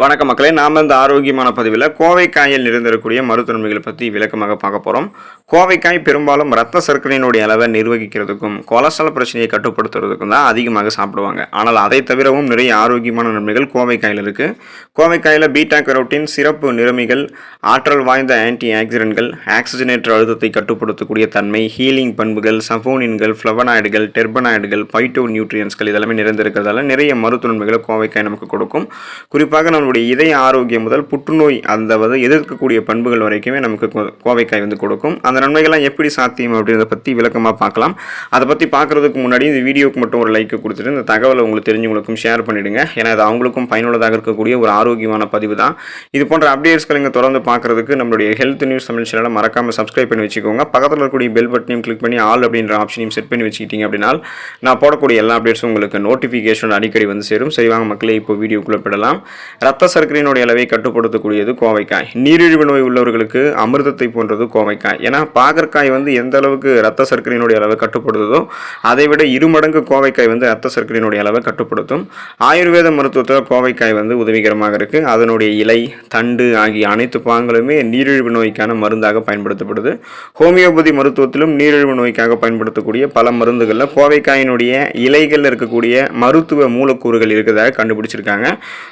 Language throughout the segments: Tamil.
வணக்க மக்களே நாம் இந்த ஆரோக்கியமான பதிவில் கோவைக்காயில் நிறைந்திருக்கக்கூடிய மருத்துவன்மைகளை பற்றி விளக்கமாக பார்க்க போகிறோம் கோவைக்காய் பெரும்பாலும் ரத்த சர்க்கரையினுடைய அளவை நிர்வகிக்கிறதுக்கும் கொலஸ்ட்ரால் பிரச்சனையை கட்டுப்படுத்துறதுக்கும் தான் அதிகமாக சாப்பிடுவாங்க. ஆனால் அதை தவிரவும் நிறைய ஆரோக்கியமான நன்மைகள் கோவைக்காயில் இருக்குது கோவைக்காயில் பீட்டா கரோட்டின் சிறப்பு நிறமிகள் ஆற்றல் வாய்ந்த ஆன்டி ஆக்சிடென்ட்கள் ஆக்சிஜனேற்ற அழுத்தத்தை கட்டுப்படுத்தக்கூடிய தன்மை ஹீலிங் பண்புகள் சஃபோனின்கள் ஃப்ளவனாய்டுகள் டெர்பனாய்டுகள் பைட்டோ நியூட்ரியன்ஸ்கள் இதெல்லாமே நிறைந்திருக்கிறதால நிறைய மருத்துவ நன்மைகளை கோவைக்காய் நமக்கு கொடுக்கும். குறிப்பாக நம்மளுடைய இதய ஆரோக்கியம் முதல் புற்றுநோய் அந்த வந்து எதிர்க்கக்கூடிய பண்புகள் வரைக்குமே நமக்கு கோ- கோவைக்காய் வந்து கொடுக்கும். அந்த நன்மைகள்லாம் எப்படி சாத்தியம் அப்படின்றத பற்றி விளக்கமாக பார்க்கலாம். அதை பற்றி பார்க்குறதுக்கு முன்னாடி இந்த வீடியோக்கு மட்டும் ஒரு லைக் கொடுத்துட்டு இந்த தகவலை உங்களுக்கு தெரிஞ்சவங்களுக்கும் ஷேர் பண்ணிவிடுங்க ஏன்னா அது அவங்களுக்கும் பயனுள்ளதாக இருக்கக்கூடிய ஒரு ஆரோக்கியமான பதிவு தான். இது போன்ற அப்டேட்ஸ்கள் இங்கே தொடர்ந்து பார்க்குறதுக்கு நம்மளுடைய ஹெல்த் நியூஸ் தமிழ் சேனலை மறக்காமல் சப்ஸ்கிரைப் பண்ணி வச்சுக்கோங்க. பக்கத்தில் இருக்கக்கூடிய பெல் பட்டனையும் கிளிக் பண்ணி ஆல் அப்படின்ற ஆப்ஷனையும் செட் பண்ணி வச்சுக்கிட்டீங்க அப்படின்னா நான் போடக்கூடிய எல்லா அப்டேட்ஸும் உங்களுக்கு நோட்டிஃபிகேஷன் அடிக்கடி வந்து சேரும். சரி வாங்க மக்களே இப்போ வீடியோக்குள்ளே போயிடலாம். ரத்த சர்க்கரையினுடைய அளவை கட்டுப்படுத்தக்கூடியது கோவைக்காய். நீரிழிவு நோய் உள்ளவர்களுக்கு அமிர்தத்தை போன்றது கோவைக்காய். ஏன்னா பாகற்காய் வந்து எந்த அளவுக்கு ரத்த சர்க்கரையினுடைய அளவை கட்டுப்படுத்துதோ அதை விட இருமடங்கு கோவைக்காய் வந்து ரத்த சர்க்கரையினுடைய அளவை கட்டுப்படுத்தும். ஆயுர்வேத மருத்துவத்தில் கோவைக்காய் வந்து உதவிகரமாக இருக்குது அதனுடைய இலை தண்டு ஆகிய அனைத்து பாகங்களுமே நீரிழிவு நோய்க்கான மருந்தாக பயன்படுத்தப்படுது. ஹோமியோபதி மருத்துவத்திலும் நீரிழிவு நோய்க்காக பயன்படுத்தக்கூடிய பல மருந்துகளில் கோவைக்காயினுடைய இலைகளில் இருக்கக்கூடிய மருத்துவ மூலக்கூறுகள் இருக்கிறதாக கண்டுபிடிச்சிருக்காங்க.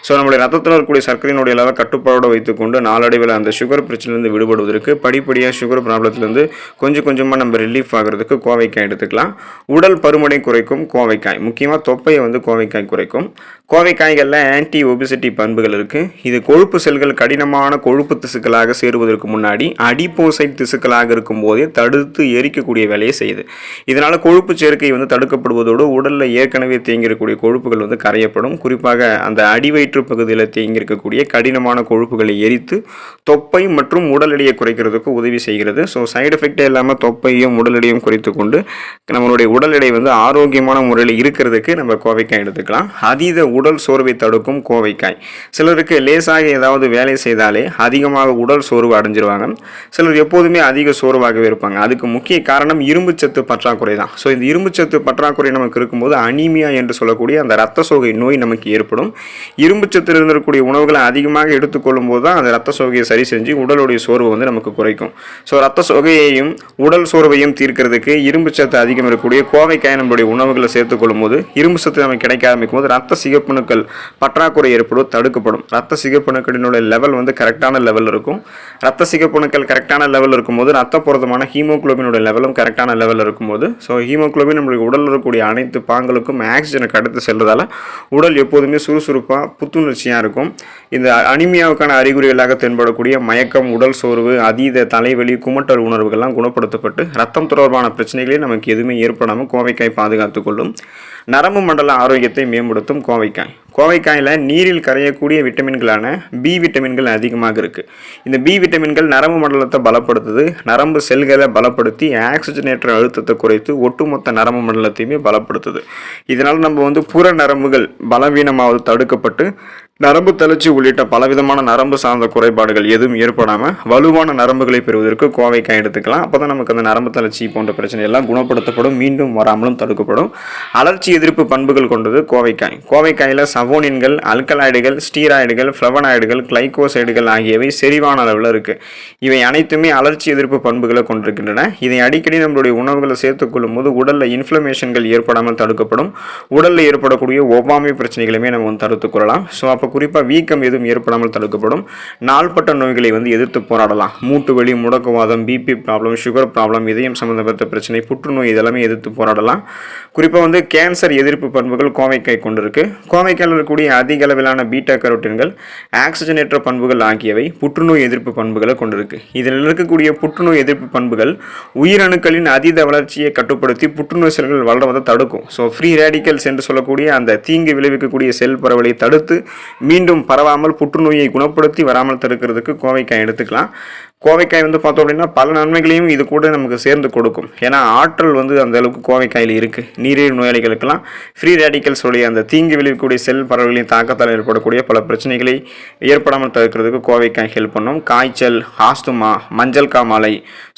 ஸோ நம்மளுடைய ரத்தத்தில் இருக்கக்கூடிய சர்க்கரையினுடைய அளவை கட்டுப்பாடோடு வைத்துக்கொண்டு நாளடைவில் அந்த சுகர் பிரச்சனையிலேருந்து விடுபடுவதற்கு படிப்படியாக சுகர் ப்ராப்ளத்துலேருந்து கொஞ்சம் கொஞ்சமாக நம்ம ரிலீஃப் ஆகிறதுக்கு கோவைக்காய் எடுத்துக்கலாம். உடல் பருமனை குறைக்கும் கோவைக்காய். முக்கியமாக தொப்பையை வந்து கோவைக்காய் குறைக்கும். கோவைக்காய்களில் ஆன்டி ஒபிசிட்டி பண்புகள் இருக்குது இது கொழுப்பு செல்கள் கடினமான கொழுப்பு திசுக்களாக சேருவதற்கு முன்னாடி அடிப்போசைட் திசுக்களாக இருக்கும் போதே தடுத்து எரிக்கக்கூடிய வேலையை செய்யுது. இதனால் கொழுப்பு சேர்க்கை வந்து தடுக்கப்படுவதோடு உடலில் ஏற்கனவே தேங்கியிருக்கக்கூடிய கொழுப்புகள் வந்து கரையப்படும். குறிப்பாக அந்த அடிவயிற்று பகுதியில் தேங்கியிருக்கக்கூடிய கடினமான கொழுப்புகளை எரித்து தொப்பை மற்றும் உடல் எடையை குறைக்கிறதுக்கு உதவி செய்கிறது. ஸோ சைடு எஃபெக்டே இல்லாமல் தொப்பையும் உடல் எடையும் குறைத்து கொண்டு நம்மளுடைய உடல் எடை வந்து ஆரோக்கியமான முறையில் இருக்கிறதுக்கு நம்ம கோவைக்காய் எடுத்துக்கலாம். அதீத உடல் சோர்வை தடுக்கும் கோவைக்காய். சிலருக்கு லேசாக ஏதாவது வேலை செய்தாலே அதிகமாக உடல் சோர்வு அடைஞ்சிருவாங்க. சிலர் எப்போதுமே அதிக சோர்வாகவே இருப்பாங்க. அதுக்கு முக்கிய காரணம் இரும்புச்சத்து பற்றாக்குறை தான். ஸோ இந்த இரும்புச்சத்து பற்றாக்குறை நமக்கு இருக்கும்போது அனீமியா என்று சொல்லக்கூடிய அந்த ரத்த சோகை நோய் நமக்கு ஏற்படும். இரும்புச்சத்து இருக்கக்கூடிய உணவுகளை அதிகமாக எடுத்துக்கொள்ளும் போது தான் அந்த ரத்த சோகையை சரி செஞ்சு உடலுடைய சோர்வை வந்து நமக்கு குறைக்கும். ஸோ ரத்த சோகையையும் உடல் சோர்வையும் தீர்க்கிறதுக்கு இரும்புச்சத்து அதிகம் இருக்கக்கூடிய கோவைக்காய் நம்மளுடைய உணவுகளை சேர்த்துக்கொள்ளும் போது இரும்பு சத்து நமக்கு கிடைக்க ஆரம்பிக்கும் போது ரத்த சிகப்பணுக்கள் பற்றாக்குறை ஏற்படும் தடுக்கப்படும். ரத்த சிகப்பணுக்களினுடைய லெவல் வந்து கரெக்டான லெவல் இருக்கும். ரத்த சிகப்பணுக்கள் கரெக்டான லெவல் இருக்கும்போது ரத்த புரதமான ஹீமோகுளோபினுடைய லெவலும் கரெக்டான லெவல் இருக்கும்போது ஸோ ஹீமோக்ளோபின் நம்மளுடைய உடலில் இருக்கக்கூடிய அனைத்து பாங்களுக்கும் ஆக்சிஜனை கடத்து செல்றதால உடல் எப்போதுமே சுறுசுறுப்பாக புத்துணர்ச்சியாக இருக்கும். இந்த அனிமியாவுக்கான அறிகுறிகளாக தென்படக்கூடிய மயக்கம் உடல் சோர்வு அதீத தலைவலி குமட்டல் உணர்வுகள்லாம் குணப்படுத்தப்பட்டு ரத்தம் தொடர்பான பிரச்சனைகளே நமக்கு எதுவுமே ஏற்படாமல் கோவைக்காய் பாதுகாத்து கொள்ளும். நரம்பு மண்டல ஆரோக்கியத்தை மேம்படுத்தும் கோவைக்காய். கோவைக்காயில் நீரில் கரையக்கூடிய விட்டமின்களான பி விட்டமின்கள் அதிகமாக இருக்குது இந்த பி விட்டமின்கள் நரம்பு மண்டலத்தை பலப்படுத்துது. நரம்பு செல்களை பலப்படுத்தி ஆக்சிஜனேற்ற அழுத்தத்தை குறைத்து ஒட்டுமொத்த நரம்பு மண்டலத்தையுமே பலப்படுத்துது. இதனால் நம்ம வந்து புற நரம்புகள் பலவீனமாவது தடுக்கப்பட்டு நரம்பு தளர்ச்சி உள்ளிட்ட பலவிதமான நரம்பு சார்ந்த குறைபாடுகள் எதுவும் ஏற்படாமல் வலுவான நரம்புகளை பெறுவதற்கு கோவைக்காய் எடுத்துக்கலாம். அப்போ தான் நமக்கு அந்த நரம்பு தளர்ச்சி போன்ற பிரச்சனை எல்லாம் குணப்படுத்தப்படும் மீண்டும் வராமலும் தடுக்கப்படும். அலர்ச்சி எதிர்ப்பு பண்புகள் கொண்டது கோவைக்காய். கோவைக்காயில் சவோனின்கள் அல்கலாய்டுகள் ஸ்டீராய்டுகள் ஃப்ளவனாய்டுகள் கிளைகோசைடுகள் ஆகியவை செறிவான அளவில் இருக்குது இவை அனைத்துமே அலர்ச்சி எதிர்ப்பு பண்புகளை கொண்டிருக்கின்றன. இதை அடிக்கடி நம்மளுடைய உணவுகளை சேர்த்துக்கொள்ளும் போது உடலில் இன்ஃப்ளமேஷன்கள் ஏற்படாமல் தடுக்கப்படும். உடலில் ஏற்படக்கூடிய ஒவ்வாமை பிரச்சனைகளுமே நம்ம வந்து தடுத்துக் கொள்ளலாம். ஸோ அப்போ குறிப்பாக வீக்கம் எதுவும் ஏற்படாமல் தடுக்கப்படும். நாள்பட்ட நோய்களை வந்து எதிர்த்து போராடலாம். மூட்டு வலி முடக்குவாதம் பிபி ப்ராப்ளம் சுகர் ப்ராப்ளம் இதயம் சம்மந்தப்பட்ட பிரச்சனை புற்றுநோய் இதெல்லாமே எதிர்த்து போராடலாம். குறிப்பாக வந்து கேன்சர் எதிர்ப்பு பண்புகள் கோவைக்காய் கொண்டிருக்கு. கோவைக்காயில் இருக்கக்கூடிய அதிக அளவிலான பீட்டா கரோட்டின்கள் ஆக்சிஜனேற்ற பண்புகள் ஆகியவை புற்றுநோய் எதிர்ப்பு பண்புகளை கொண்டிருக்கு. இதில் இருக்கக்கூடிய புற்றுநோய் எதிர்ப்பு பண்புகள் உயிரணுக்களின் அதீத வளர்ச்சியை கட்டுப்படுத்தி புற்றுநோய் செல்கள் வளர்வதை தடுக்கும். ஸோ ஃப்ரீ ரேடிக்கல்ஸ் என்று சொல்லக்கூடிய அந்த தீங்கு விளைவிக்கக்கூடிய செல் பரவலை தடுத்து மீண்டும் பரவாமல் புற்றுநோயை குணப்படுத்தி வராமல் தடுக்கிறதுக்கு கோவைக்காய் எடுத்துக்கலாம். கோவைக்காய் வந்து பார்த்தோம் அப்படின்னா பல நன்மைகளையும் இது கூட நமக்கு சேர்ந்து கொடுக்கும். ஏன்னா ஆற்றல் வந்து அந்த அளவுக்கு கோவைக்காயில் இருக்குது நீரிழிவு நோயாளிகளுக்கெல்லாம் ஃப்ரீ ரேடிக்கல்ஸ் உடைய அந்த தீங்கு விளைவிக்கக்கூடிய செல் பறவைகளின் தாக்கத்தால் ஏற்படக்கூடிய பல பிரச்சனைகளை ஏற்படாமல் தவிர்க்கிறதுக்கு கோவைக்காய் ஹெல்ப் பண்ணும். காய்ச்சல் ஆஸ்துமா மஞ்சள் காமாலை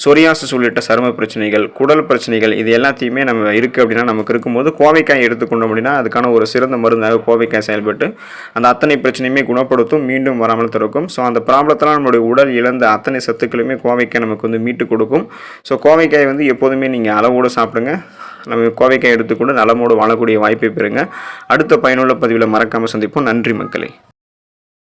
சொரியாசஸ் உள்ளிட்ட சரும பிரச்சனைகள் குடல் பிரச்சனைகள் இது எல்லாத்தையுமே நம்ம இருக்குது அப்படின்னா நமக்கு இருக்கும்போது கோவைக்காய் எடுத்துக்கொண்டோம் அப்படின்னா அதுக்கான ஒரு சிறந்த மருந்தாக கோவைக்காய் செயல்பட்டு அந்த அத்தனை பிரச்சனையுமே குணப்படுத்தும் மீண்டும் வராமல் திறக்கும் ஸோ அந்த ப்ராப்ளத்தெல்லாம் நம்மளுடைய உடல் இழந்த அத்தனை சத்துக்களுமே கோவைக்காய் நமக்கு வந்து மீட்டு கொடுக்கும். ஸோ கோவைக்காய் வந்து எப்போதுமே நீங்கள் அளவோடு சாப்பிடுங்க. நம்ம கோவைக்காய் எடுத்துக்கொண்டு நலமோடு வாழக்கூடிய வாய்ப்பை பெறுங்க. அடுத்த பயனுள்ள பதிவில் மறக்காமல் சந்திப்போம். நன்றி மக்களே.